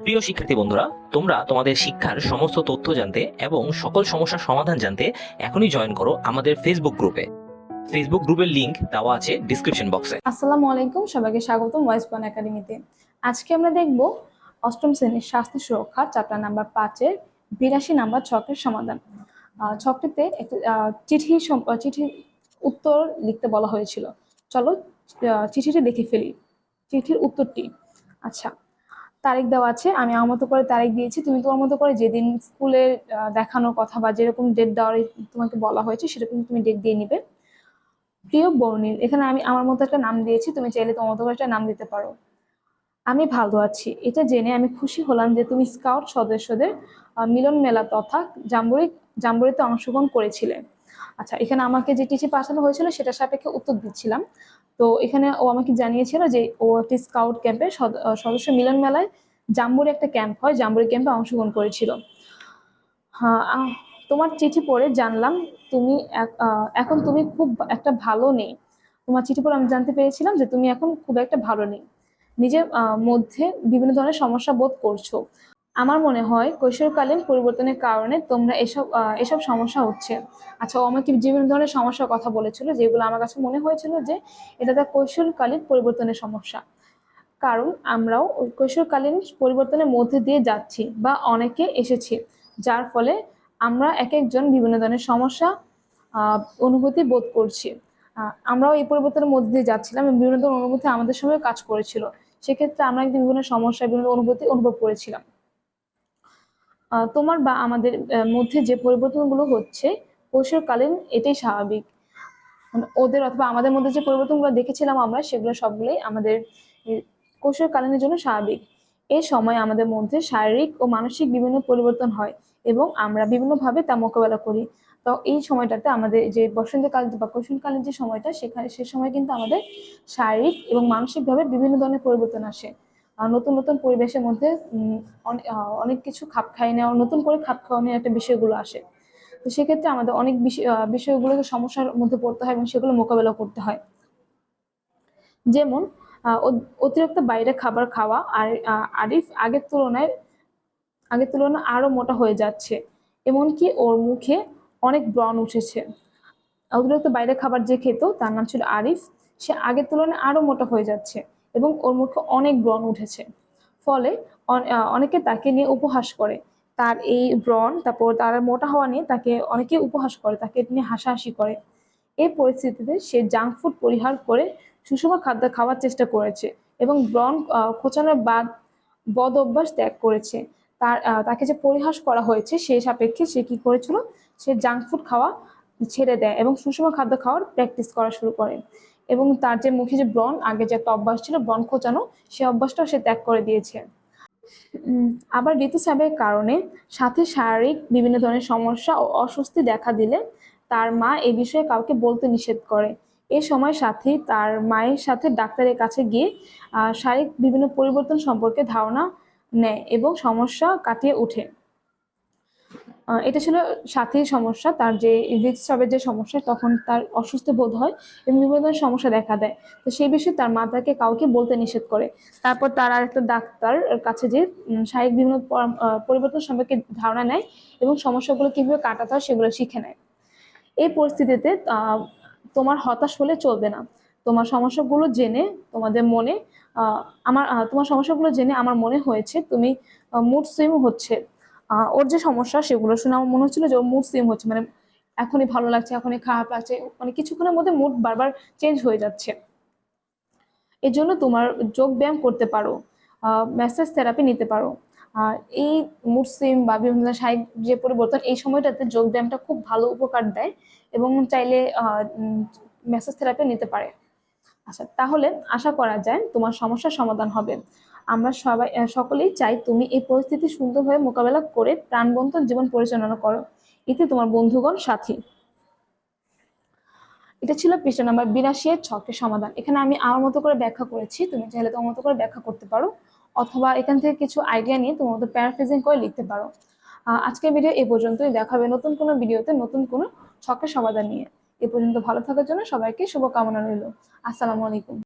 প্রিয় শিক্ষার্থী বন্ধুরা, তোমরা তোমাদের শিক্ষার সমস্ত তথ্য জানতে এবং সকল সমস্যার সমাধান জানতে এখনই জয়েন করো আমাদের ফেসবুক গ্রুপে ফেসবুক গ্রুপের লিংক দেওয়া আছে ডিসক্রিপশন বক্সে আসসালামু আলাইকুম, সবাইকে স্বাগতম ওয়াইস পয়েন্ট একাডেমিতে আজকে আমরা দেখব অষ্টম শ্রেণির স্বাস্থ্য সুরক্ষা চ্যাপ্টার নাম্বার পাঁচের বিরাশি নাম্বার ছকের সমাধান। ছকটিতে একটি চিঠি চিঠি উত্তর লিখতে বলা হয়েছিল। চলো চিঠিটি দেখে ফেলি। চিঠির উত্তরটি। আচ্ছা তারিখ দেওয়া আছে, আমি আমার মতো করে তারিখ দিয়েছি। তুমি তোমার মতো করে যেদিন স্কুলে দেখানোর কথা বা যেরকম ডেট দেওয়ার তোমাকে বলা হয়েছে সেরকম তুমি ডেট দিয়ে নিবে। প্রিয় বর্ণিল, এখানে আমি আমার মতো একটা নাম দিয়েছি, তুমি চাইলে তোমার মতো করে একটা নাম দিতে পারো। আমি ভালো আছি। এটা জেনে আমি খুশি হলাম যে তুমি স্কাউট সদস্যদের মিলন মেলা তথা জাম্বুরি, জাম্বুরিতে অংশগ্রহণ করেছিলে। আচ্ছা এখানে আমাকে যে চিঠি পাঠানো হয়েছিল সেটা সাপেক্ষে উত্তর দিচ্ছিলাম। তো এখানে ও আমাকে জানিয়েছিল যে ও একটি স্কাউট ক্যাম্পের সদস্য মিলন মেলায় জাম্বুরি একটা ক্যাম্প হয়, জাম্বুরি ক্যাম্পে অংশগ্রহণ করেছিল। হ্যাঁ তোমার চিঠি পড়ে জানলাম তুমি এখন তুমি খুব একটা ভালো নেই। তোমার চিঠি পড়ে আমি জানতে পেরেছিলাম যে তুমি এখন খুব একটা ভালো নেই। নিজের মধ্যে বিভিন্ন ধরনের সমস্যা বোধ করছ। আমার মনে হয় কৈশোরকালীন পরিবর্তনের কারণে তোমরা এসব এসব সমস্যা হচ্ছে। আচ্ছা ও আমাকে বিভিন্ন ধরনের সমস্যার কথা বলেছিল, যেগুলো আমার কাছে মনে হয়েছিল যে এটা তার কৈশোরকালীন পরিবর্তনের সমস্যা। কারণ আমরাও কৈশোরকালীন পরিবর্তনের মধ্যে দিয়ে যাচ্ছি বা অনেকে এসেছি, যার ফলে আমরা এক একজন বিভিন্ন ধরনের সমস্যা অনুভূতি বোধ করছি। আমরাও এই পরিবর্তনের মধ্যে দিয়ে যাচ্ছিলাম বিভিন্ন ধরনের অনুভূতি আমাদের সঙ্গে কাজ করেছিল। সেক্ষেত্রে আমরা একদিন বিভিন্ন সমস্যা বিভিন্ন অনুভূতি অনুভব করেছিলাম। তোমার বা আমাদের মধ্যে যে পরিবর্তনগুলো হচ্ছে কৈশোরকালীন এটাই স্বাভাবিক। মানে ওদের অথবা আমাদের মধ্যে যে পরিবর্তনগুলো দেখেছিলাম আমরা, সেগুলো সবগুলোই আমাদের কৈশোরকালীনের জন্য স্বাভাবিক। এই সময় আমাদের মধ্যে শারীরিক ও মানসিক বিভিন্ন পরিবর্তন হয় এবং আমরা বিভিন্নভাবে তা মোকাবেলা করি। তো এই সময়টাতে আমাদের যে বসন্তকাল বা কৈশোরকালীন যে সময়টা, সেখানে, সে সময় কিন্তু আমাদের শারীরিক এবং মানসিকভাবে বিভিন্ন ধরনের পরিবর্তন আসে। নতুন নতুন পরিবেশের মধ্যে অনেক কিছু খাপ খাইয়ে নেওয়া, নতুন করে খাপ খাওয়ানোর একটা বিষয়গুলো আসে। তো সেক্ষেত্রে আমাদের অনেক বিষয়গুলোকে সমস্যার মধ্যে পড়তে হয় এবং সেগুলো মোকাবেলা করতে হয়। যেমন অতিরিক্ত বাইরে খাবার খাওয়া আর আরিফ আগের তুলনায় আগের তুলনায় আরও মোটা হয়ে যাচ্ছে। এমনকি ওর মুখে অনেক ব্রণ উঠেছে। অতিরিক্ত বাইরে খাবার যে খেত, তার নাম ছিল আরিফ, সে আগের তুলনায় আরও মোটা হয়ে যাচ্ছে। এবং ওর মুখে অনেক ব্রণ উঠেছে। ফলে অন- অনেকে তাকে নিয়ে উপহাস করে। তার এই ব্রণ, তারপর তার মোটা হওয়া নিয়ে তাকে অনেকে উপহাস করে, তাকে নিয়ে হাসাহাসি করে। এই পরিস্থিতিতে সে জাঙ্ক ফুড পরিহার করে সুষম খাদ্য খাওয়ার চেষ্টা করেছে এবং ব্রণ খোঁচানোর বাদ, বদ অভ্যাস ত্যাগ করেছে। তার তাকে যে পরিহাস করা হয়েছে সেই সাপেক্ষে সে কি করেছিল? সে জাঙ্ক ফুড খাওয়া ছেড়ে দেয় এবং সুষম খাদ্য খাওয়ার প্র্যাকটিস করা শুরু করে। এবং তার যে মুখে যে ব্রণ, আগে যে একটা অভ্যাস ছিল, ব্রণ খোঁচানো, সে অভ্যাসটাও সে ত্যাগ করে দিয়েছে। আবার ঋতুস্রাবের কারণে সাথে শারীরিক বিভিন্ন ধরনের সমস্যা ও অস্বস্তি দেখা দিলে তার মা এ বিষয়ে কাউকে বলতে নিষেধ করে। এ সময় সাথী তার মায়ের সাথে ডাক্তারের কাছে গিয়ে শারীরিক বিভিন্ন পরিবর্তন সম্পর্কে ধারণা নেয় এবং সমস্যা কাটিয়ে ওঠে। এটা ছিল সাথীর সমস্যা। তার যে ঋতুস্রাবের যে সমস্যা, তখন তার অসুস্থ বোধ হয় এবং বিভিন্ন ধরনের সমস্যা দেখা দেয়। তো সেই বিষয়ে তার মা তাকে কাউকে বলতে নিষেধ করে। তারপর তার আর একটা ডাক্তার কাছে যে শারীরিক বিভিন্ন পরিবর্তন সম্পর্কে ধারণা নেয় এবং সমস্যাগুলো কীভাবে কাটাতে হয় সেগুলো শিখে নেয়। এই পরিস্থিতিতে তোমার হতাশ হলে চলবে না। তোমার সমস্যাগুলো জেনে তোমাদের মনে আমার তোমার সমস্যাগুলো জেনে আমার মনে হয়েছে, তুমি মুড সুইং হচ্ছে। ওর যে সমস্যা সেগুলো শুনে আমার মনে হচ্ছিল যে ওর মুড সুইং হচ্ছে মানে এখনই ভালো লাগছে, এখনই খারাপ লাগছে মানে কিছুক্ষণের মধ্যে মুড বারবার চেঞ্জ হয়ে যাচ্ছে। এর জন্য তোমার যোগ ব্যায়াম করতে পারো ম্যাসেজ থেরাপি নিতে পারো। আর এই মুড সুইং বা বিভিন্ন শারীরিক যে পরিবর্তন, এই সময়টাতে যোগ ব্যায়ামটা খুব ভালো উপকার দেয় এবং চাইলে ম্যাসেজ থেরাপি নিতে পারে। আচ্ছা তাহলে আশা করা যায় তোমার সমস্যার সমাধান হবে। আমরা সবাই সকলেই চাই তুমি এই পরিস্থিতি সুন্দরভাবে মোকাবেলা করে প্রাণবন্ত জীবন পরিচালনা করো। এতে তোমার বন্ধুগণ সাথী। এটা ছিল পৃষ্ঠা নাম্বার বিরাশি এর ছকের সমাধান। এখানে আমি আমার মতো করে ব্যাখ্যা করেছি, তুমি চাইলে তোমার মতো করে ব্যাখ্যা করতে পারো, অথবা এখান থেকে কিছু আইডিয়া নিয়ে তোমার মতো প্যারাফ্রেজিং করে লিখতে পারো। আজকের ভিডিও এ পর্যন্তই দেখাবে নতুন কোনো ভিডিওতে নতুন কোনো ছকের সমাধান নিয়ে। এ পর্যন্ত ভালো থাকার জন্য সবাইকে শুভকামনা রইল। আসসালামু আলাইকুম।